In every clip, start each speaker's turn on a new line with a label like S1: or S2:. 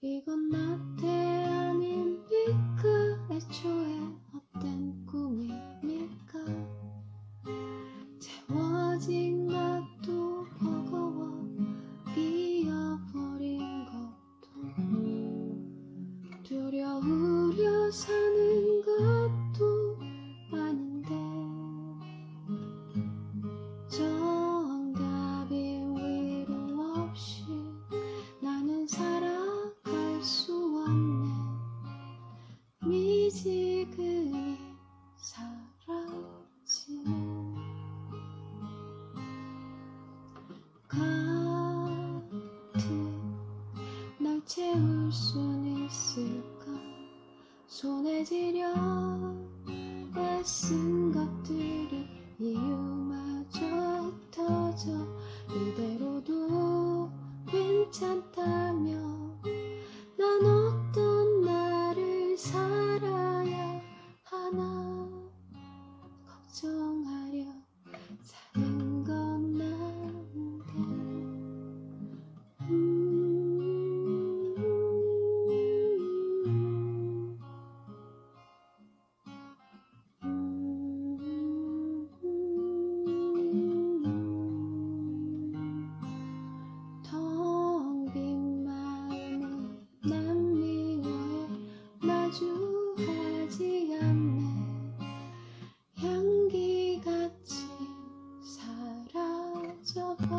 S1: 이건 나태 아닌 비크 애초에 어떤 꿈입니까? 채워진 것도 버거워 잃어버린 것도 두려우려 살 같은 날 채울 순 있을까? 손에 쥐려 애쓴 것들이 이유마저 흩어져 이대로도 괜찮다며 난 어떤 나를 살아야 하나? 걱정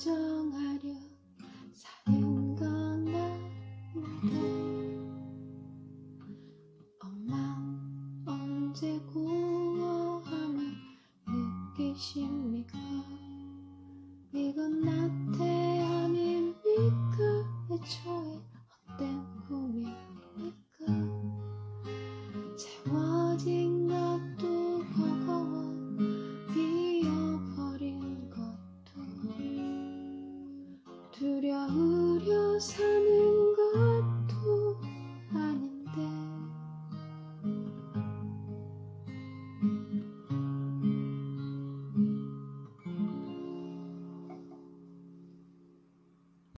S1: 걱정하려 사는 건 아닌데 엄마 언제 고아함을 느끼십니까? 이건 나태함입니까 애초 두려우려 사는